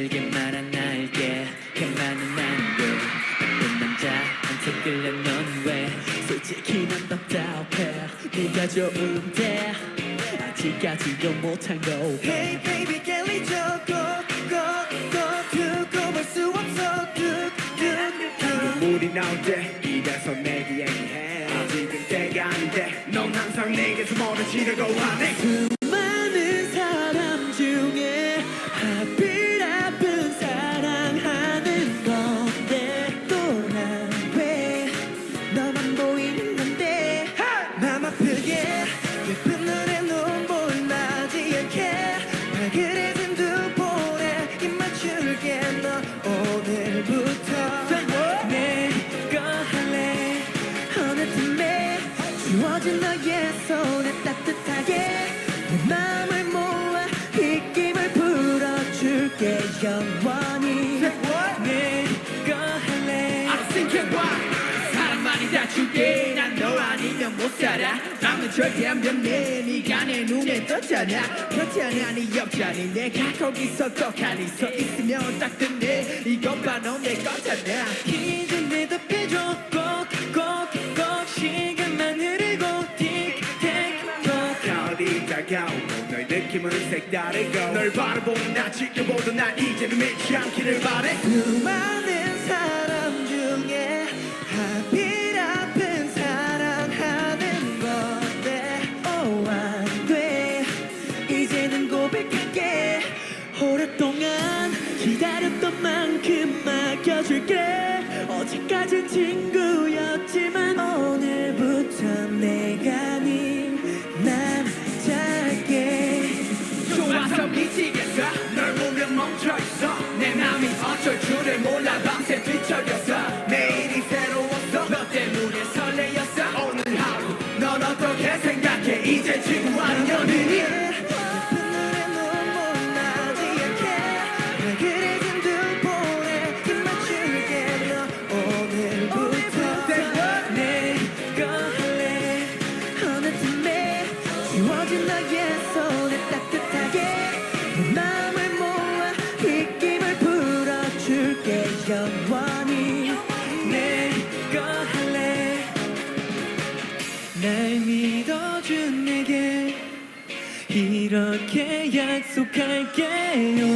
슬기만 한 날개. 걔만은 안돼. 나쁜 남자한테 끌려 넌왜? 솔직히 난 답답해. 네가 좋은데 아직까지도 못한 거 Hey baby go go go 두고 볼수 없어. 뚝뚝뚝 물이 나올 때 입에서 내게 얘기해. 아직은 때가 아닌데 넌 항상 내게서 멀어지려고 하네 주어진 너의 손에 따뜻하게 내 마음을 모아 입김을 불어줄게. 영원히 내거 할래. I'm thinking why 사람만이 다 줄게. 난 너 아니면 못 살아. 남은 절대 안 변해. 네가 내 눈에 떴잖아. 그렇잖아. 네 옆자리. 내가 거기서 떡하니 서 있으면 딱 듣네. 이것 봐너내 거잖아. 답 다가오고 너의 느낌은 색다르고 널 바라보는 나 지켜보던 난 이제는 믿지 않기를 바래. 수많은 사람 중에 하필 아픈 사랑하는 건데. Oh 안돼. 이제는 고백할게. 오랫동안 기다렸던 만 지워진 너의 손에 따뜻하게 내 마음을 모아 입김을 불어줄게. 영원히 내거 할래. 날 믿어준 내게 이렇게 약속할게요